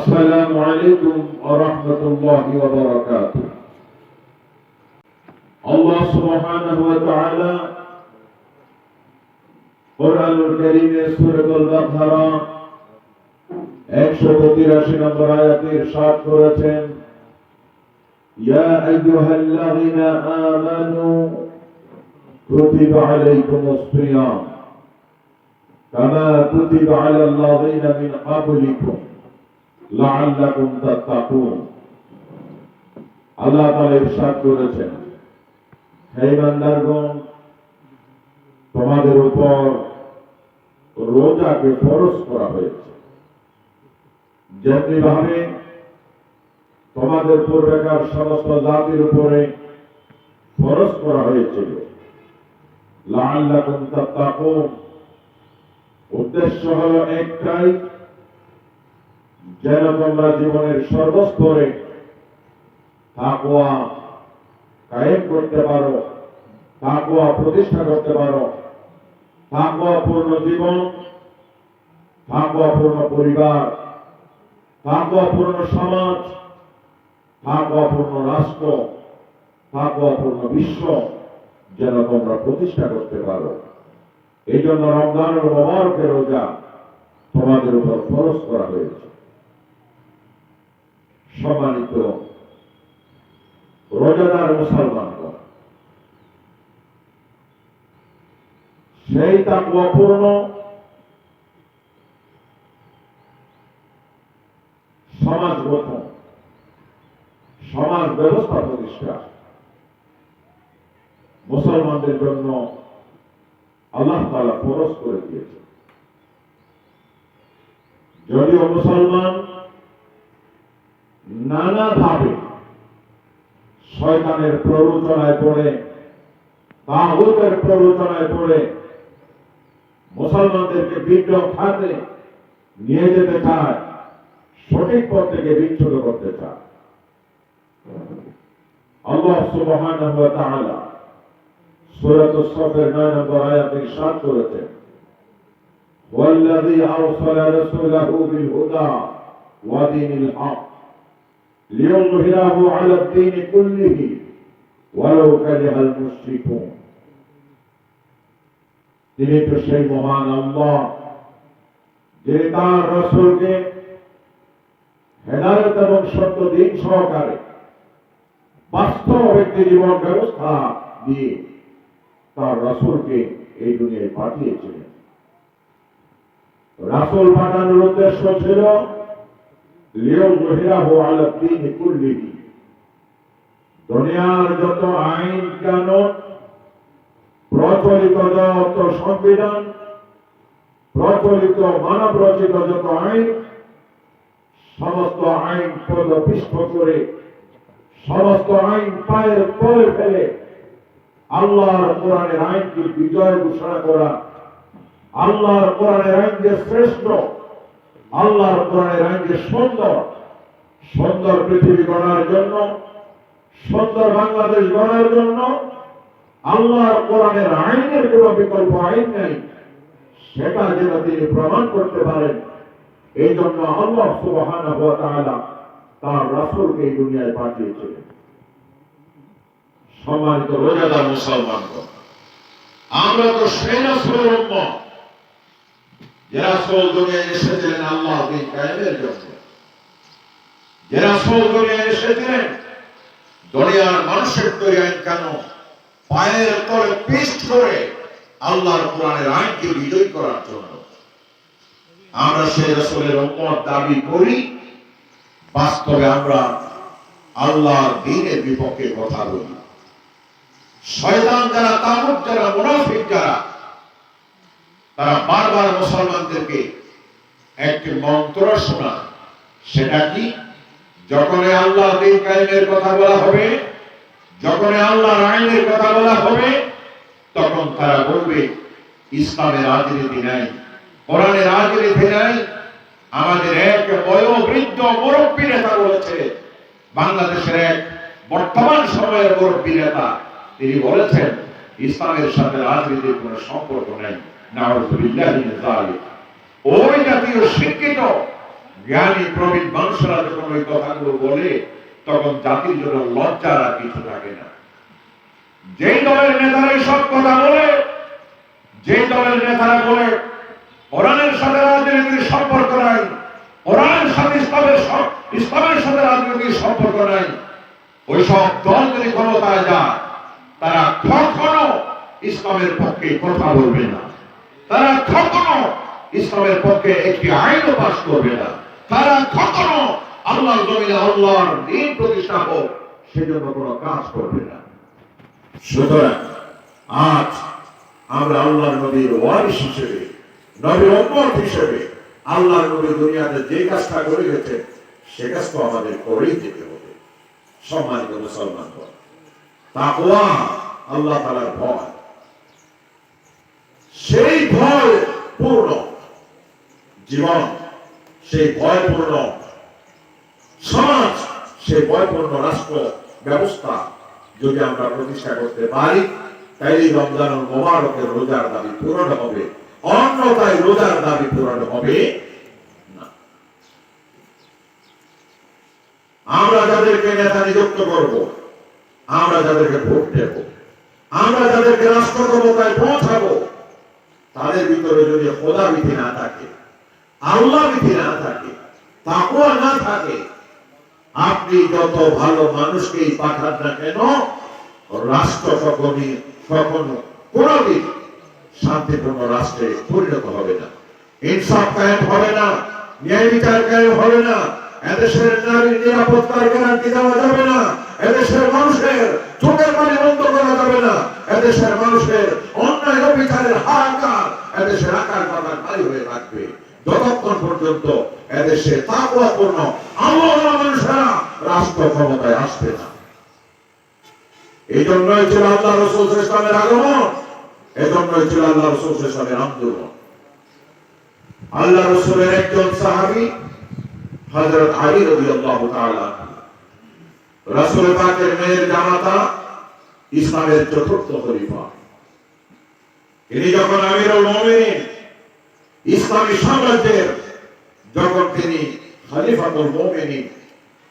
السلام عليكم ورحمة الله وبركاته الله سبحانه وتعالى কোরআনুল কারীমের সূরাতুল বাকারা 183 নম্বর আয়াতে ইরশাদ করেছেন ইয়া আইয়ুহাল্লাযীনা আমানু كتب عليكم الصيام كما كتب على الذين من قبلكم লাআল্লাকুম তাত্তাকুন। আল্লাহ তাআলা ইরশাদ করেছেন। হে বান্দারগণ তোমাদের উপর রোজাকে ফরজ করা হয়েছে। যেমনিভাবে তোমাদের পূর্বেকার সমস্ত জাতির উপরে ফরজ করা হয়েছিল। লাআল্লাকুম তাত্তাকুন। উদ্দেশ্য হলো একটাই যেন তোমরা জীবনের সর্বস্তরে তাকওয়া কায়েম করতে পারো, তাকওয়া প্রতিষ্ঠা করতে পারো। তাকওয়া পূর্ণ জীবন তাকওয়া পূর্ণ পরিবার তাকওয়া পূর্ণ সমাজ তাকওয়া পূর্ণ রাষ্ট্র তাকওয়া পূর্ণ বিশ্ব যেন তোমরা প্রতিষ্ঠা করতে পারো। এই জন্য রমজানের মোবারকের রোজা তোমাদের উপর ফরজ করা হয়েছে। সম্মানিত রোজাদার মুসলমানগণ, সেই তাকওয়াপূর্ণ সমাজ গঠন, সমাজ ব্যবস্থা প্রতিষ্ঠা মুসলমানদের জন্য আল্লাহ তাআলা ফরজ করে দিয়েছে যদিও মুসলমান নানাভাবে শয়তানের প্ররোচনায় পড়ে তাগুতের প্ররোচনায় পড়ে মুসলমানদেরকে বিদ্রোহ খাতে নিয়ে যেতে চায় সঠিক পথ থেকে বিচ্ছুত করতে চায় আল্লাহ সুবহানাহু ওয়া তাআলা সূরাত as-সাফের 9 নম্বর আয়াতে ইরশাদ করেছেন والذي أرسل رسوله بالهدى ودين الحق ليظهره على الدين كله ولو كره المشركون তিনি তো সেই মহান আল্লাহ যে তার রসুলকে হেদায়ত এবং সত্য দিন সহকারে বাস্তব একটি জীবন ব্যবস্থা দিয়ে তার রসুলকে এই দুনিয়ায় পাঠিয়েছিলেন রাসুল পাঠানোর উদ্দেশ্য ছিল দুনিয়ার যত আইন কানুন, প্রচলিত যত সংবিধান, প্রচলিত মানব রচিত যত আইন, সমস্ত আইন পদপিষ্ট করে, সমস্ত আইন পায়ের তলে ফেলে আল্লাহর কোরআনের আইনকে বিজয় ঘোষণা করা, আল্লাহর কোরআনের আইন যে শ্রেষ্ঠ আল্লাহর কোরআনের আইন যে সুন্দর সুন্দর পৃথিবী গড়ার জন্য, সুন্দর বাংলাদেশ গড়ার জন্য আল্লাহর কোরআনের আইনের কোন বিকল্প আইন নেই। সেটা যেন তিনি প্রমাণ করতে পারেন। এই জন্য আল্লাহ সুবহানাহু ওয়া তার রাসূলকে এই দুনিয়ায় পাঠিয়েছিলেন। সম্মানিত রোজাদার মুসলমানগণ, আমরা তো সেই রাসূলের যে রাসূল দুনিয়ায় এসেছিলেন আল্লাহ দিন কায়েমের জন্য যে রাসূল দুনিয়ায় এসেছিলেন দুনিয়ার মানুষের তৈরি আইন কেন পায়ের তলে পিষ্ট করে আল্লাহর কোরআনের আইনকে বিজয় করার জন্য আমরা সেই রাসূলের উম্মত দাবি করি বাস্তবে আমরা আল্লাহর দ্বীনের বিপক্ষে কথা বলি শয়তান যারা তাগুত যারা মুনাফিক যারা তারা বারবার মুসলমানদেরকে একটি মন্ত্র শোনা, সেটা কি? যখন আল্লাহ দিন কথা বলা হবে যখন আল্লাহর আইনের কথা বলা হবে, তখন তারা বলবে, ইসলামের রাজনীতি নাই, কোরআনের রাজনীতি নাই, আমাদের এক বয়োবৃদ্ধ মুরব্বী নেতা বলেছে, বাংলাদেশের এক বর্তমান সময়ের মুরব্বী নেতা, তিনি বলেছেন, ইসলামের সাথে রাজনীতির কোনো সম্পর্ক নেই। ওই জাতীয় শিক্ষিত, জ্ঞানী প্রবীণ মানুষরা যখন ওই কথাগুলো বলে, তখন জাতির জন্য লজ্জার আর কিছু থাকে না। যেই দলের নেতারা সব কথা বলে দলের নেতারা বলে সাথে রাজনীতির সম্পর্ক নাই সাথে ইসলামের ইসলামের সাথে রাজনীতির সম্পর্ক নাই, ওইসব দল যদি ক্ষমতায় যায়, তারা কখনো ইসলামের পক্ষে কথা বলবে না। তারা কখনো ইসলামের পক্ষে একটি আইনও পাশ করবে না। তারা কখনো আল্লাহর জমিনে আল্লাহর দিন প্রতিষ্ঠা হোক, সেজন্য কোনো কাজ করবে না। সুতরাং আজ আমরা আল্লাহর নবীর ওয়ারিস হিসেবে, নবীর অম্মত হিসেবে, আল্লাহর নবী দুনিয়াতে যে কাজটা করে গেছে সে কাজ তো আমাদের করেই যেতে হবে। সম্মানিত মুসলমান তাকওয়া আল্লাহ তালার ভয়। সেই ভয় পূর্ণ। জীবন সেই ভয়পূর্ণ সমাজ সেই ভয়পূর্ণ রাষ্ট্র ব্যবস্থা যদি আমরা প্রতিষ্ঠা করতে পারি, তাইলে রমজান মোবারকের রোজার দাবি পূরণ হবে। অন্যথায় রোজার দাবি পূরণ হবে আমরা যাদেরকে নেতা নিযুক্ত করব, আমরা যাদেরকে ভোট দেব, আমরা যাদেরকে রাষ্ট্র ক্ষমতায় পৌঁছাবো তাদের ভিতরে যদি খোদা বিধি না থাকে, আল্লাহ বিধি না থাকে তাকুয়া না থাকে, আপনি যত ভালো মানুষকেই পাঠান না কেন, রাষ্ট্র কখনই কখনো কোনদিন শান্তিপূর্ণ রাষ্ট্রে পরিণত হবে না। ইনসাফ কায়েম হবে না, ন্যায় বিচার কায়েম হবে না, এদেশের নারীর নিরাপত্তার গ্যারান্টি দেওয়া যাবে না, এদেশের মানুষের চোখের পানি বন্ধ করা যাবে না। এদেশের মানুষের অন্যায় অবিচারের হাহাকার এদেশের আকার পাতার খালি হয়ে থাকবে। যতক্ষণ পর্যন্ত এদেশে তাকুয়াপূর্ণ আল্লাহ মানুষেরা রাষ্ট্র ক্ষমতায় আসবে না। এই জন্যই ছিল আল্লাহ রসুল ইসলামের আগমন। এই জন্যই ছিল আল্লাহ রসুল ইসলামের আন্দোলন। আল্লাহ রসুলের একজন সাহাবি হযরত আলী রাদিয়াল্লাহু তাআলা রাসূল পাকের মেয়ের জামাতা ইসলামের চতুর্থ খলিফা। তিনি যখন আমিরুল মুমিনিন ইসলামী সাম্রাজ্যের যখন তিনি খলিফাতুল মুমিনিন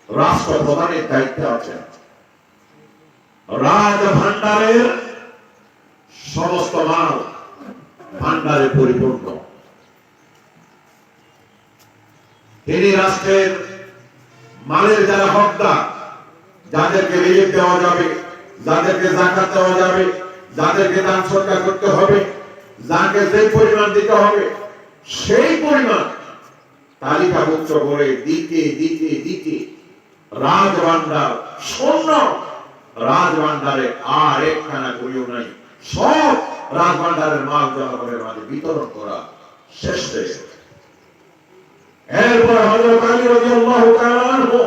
রাষ্ট্র প্রধানের দায়িত্বে আছেন রাজ ভান্ডারের সমস্ত মাল ভান্ডারে পরিপূর্ণ। তিনি রাষ্ট্রের মালের যারা হকদার যাদেরকে রিলিফ দেওয়া যাবে, যাদেরকে জাকাত দেওয়া যাবে, যাদেরকে দান সরকার করতে হবে, যাকে যে পরিমাণ দিতে হবে, সেই পরিমাণ তালিকাভুক্ত করে দিতে দিতে দিতে রাজভান্ডার, শূন্য। রাজভান্ডারে আর একখানা করিও নাই। সব রাজভান্ডারের মাল জনগণের মাঝে বিতরণ করা শেষ হয়ে এরপর হযরত আলী রাদিয়াল্লাহু তাআলা আনহু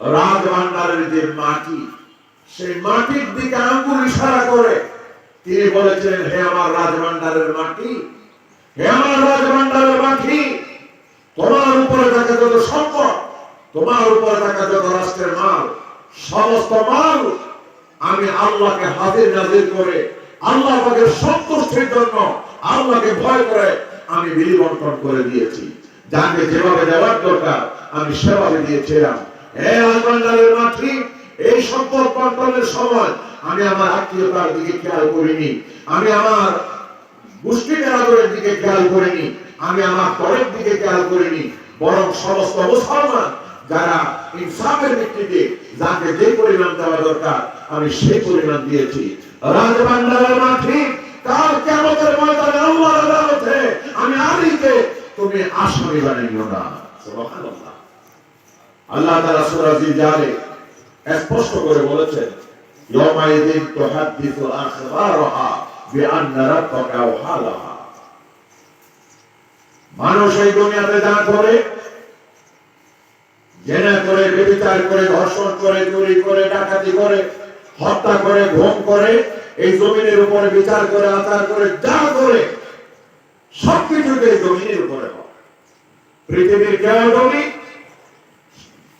রাজভান্ডারের যে মাটি সেই মাটির দিকে আঙ্গুল ইশারা করে তিনি বলেছিলেন, হে আমার রাজভান্ডারের মাটি, হে আমার রাজভান্ডারের মাটি, তোমার উপরে থাকা যত সম্পদ, তোমার উপরে থাকা যত রাষ্ট্রের মাল, সমস্ত মাল আমি আল্লাহকে হাজির নাজির করে, আল্লাহ পাকের সন্তুষ্টির জন্য আল্লাহকে ভয় করে আমি বিলি করে দিয়েছি। যাকে যেভাবে দেওয়ার দরকার, আমি সেভাবে দিয়েছিলাম। হে আলমান্ডারের মাতৃ এই সম্পদ বন্টনের সময় আমি আমার আত্মীয়তার দিকে খেয়াল করিনি। আমি আমার মুসলিমের আদরের দিকে খেয়াল করিনি। আমি আমার পরের দিকে খেয়াল করিনি। বরং সমস্ত মুসলমান যারা ইনসাফের ভিত্তিতে যাকে যে পরিমাণ দেওয়া দরকার, আমি সেই পরিমাণ দিয়েছি। রাজবান্ডারের মাঠে কাল কেমতের ময়দানে আল্লাহর আদালতে আমি আলীকে তুমি আসামি বানিও না। আল্লাহ তাআলা সূরা জিলজালে স্পষ্ট করে বলেছেন ইয়াউমাইযিন তুহাদ্দিসু আখবারাহা বিআন্না রাব্বাকা ওয়াহালাহা মানুষ এই দুনিয়াতে যা করে, জেনা করে বেবিচার করে, ধর্ষণ করে, চুরি করে, ডাকাতি করে, হত্যা করে, ঘুম করে, এই জমিনের উপরে বিচার করে, আচার করে, যা করে সবকিছুকে জমিনের উপরে পৃথিবীর কেউ জমি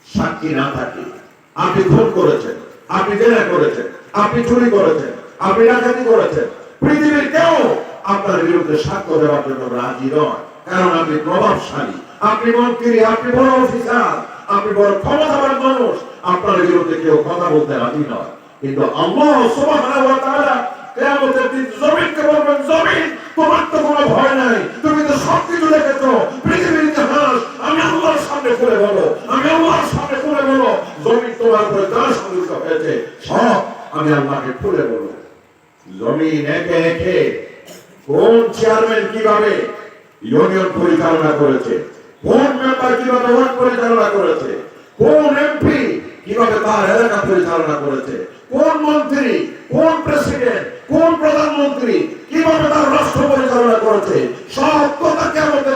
সাক্ষী না থাকে আপনি খুন করেছেন, আপনি জেনা করেছেন, আপনি চুরি করেছেন, আপনি ডাকাতি করেছেন। পৃথিবীর কেউ আপনার বিরুদ্ধে সাক্ষ্য দেওয়ার জন্য রাজি নয়। কারণ আপনি প্রভাবশালী, আপনি মন্ত্রী, আপনি বড় অফিসার, আপনি বড় ক্ষমতাবান মানুষ, আপনার বিরুদ্ধে কেউ কথা বলতে রাজি নয়। কিন্তু আল্লাহ সুবহানাহু ওয়া তোমার তো কোনো ভয় নাই, তুমি তো সবকিছু দেখেছ, পৃথিবীর আমি আল্লাহর সামনে খুলে বলো আমি আল্লাহর সামনে খুলে বলো জমিন তোমার উপরে যা সন্তুষ্ট হয়েছে। সব আমি আল্লাহকে খুলে বলো জমিন একে একে কোন চেয়ারম্যান কীভাবে ইউনিয়ন পরিচালনা করেছে? কোন মেম্বার কীভাবে ওয়ার্ড পরিচালনা করেছে? কোন এমপি কীভাবে তার এলাকা পরিচালনা করেছে? কোন মন্ত্রী, কোন প্রেসিডেন্ট কোন প্রধানমন্ত্রী কীভাবে তার রাষ্ট্র পরিচালনা করেছে? সব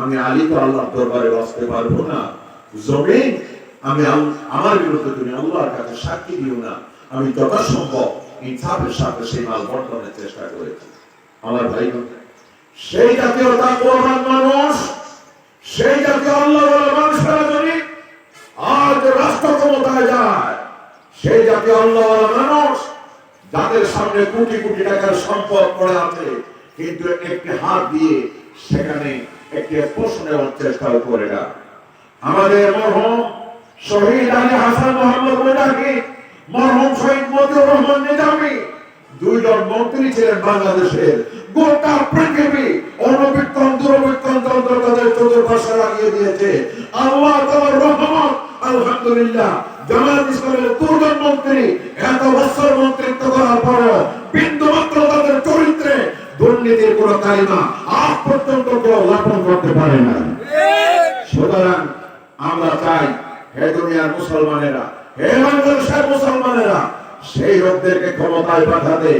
আমি আলী তো আল্লাহ দরবারে বাঁচতে পারব না। জমিন, আমি আমার বিরুদ্ধে তুমি আল্লাহর কাছে সাক্ষী দিও না। আমি যথাসম্ভব ইনসাফের সাথে সেই মাল বন্টনের চেষ্টা করেছি। আমার ভাই সেই জাতীয় তাকওয়াবান মানুষ, সেই জাতীয় আল্লাহ মানুষেরা যদি আজ রাষ্ট্র ক্ষমতায় যায়, সেই জাতীয় আল্লাহ মানুষ যাদের সামনে কোটি কোটি টাকার সম্পদ পড়ে আছে, কিন্তু একটি হাত দিয়ে সেখানে একটি প্রশ্ন নেওয়ার চেষ্টাও করে না। আমাদের মরহম শহীদ আলী হাসান মোহাম্মদ মুজাহিদ মরহম শহীদ মতিউর রহমান নিজামী, দুইজন মন্ত্রী ছিলেন বাংলাদেশের। গোটা পৃথিবী অনবিক্ষণ দুরবিক্ষণ যন্ত্র তাদের চতুর্পাশে লাগিয়ে দিয়েছে। আল্লাহ তাআলার রহমত, আলহামদুলিল্লাহ। জামাত ইসলামের দুর্জন মন্ত্রী সেই ক্ষমতায় পাঠাতে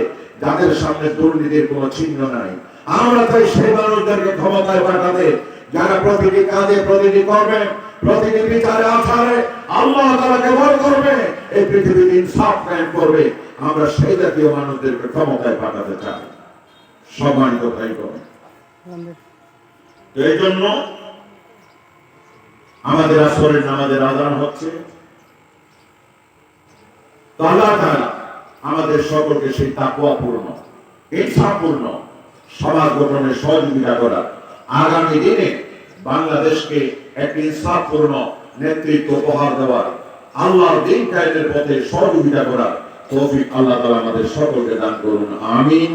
যাদের সামনে দুর্নীতির কোনো চিহ্ন নাই। আমরা চাই সেই মানুষদেরকে ক্ষমতায় পাঠাতে, যারা প্রতিটি কাজে প্রতিটি করবে প্রতিটি বিচারে আচারে আল্লাহ তাআলাকে ভয় করবে, এই পৃথিবীতে ইনসাফ কায়েম করবে। আমরা সেই জাতীয় মানুষদেরকে ক্ষমতায় পাঠাতে চাই। সম্মানিত ভাই বোন এই জন্য আমাদের আসরের নামাজের আদান হচ্ছে। তো আল্লাহ তাআলা আমাদের সকলকে সেই তাকওয়াপূর্ণ ইচ্ছাপূর্ণ সমাজ গঠনে সহযোগিতা করা আগামী দিনে বাংলাদেশকে একটি ইনসাফপূর্ণ নেতৃত্ব উপহার দেওয়ার, আল্লাহর দিন কায়েমের পথে সহযোগিতা করার তৌফিক আল্লাহ তালা আমাদের সকলকে দান করুন। আমিন।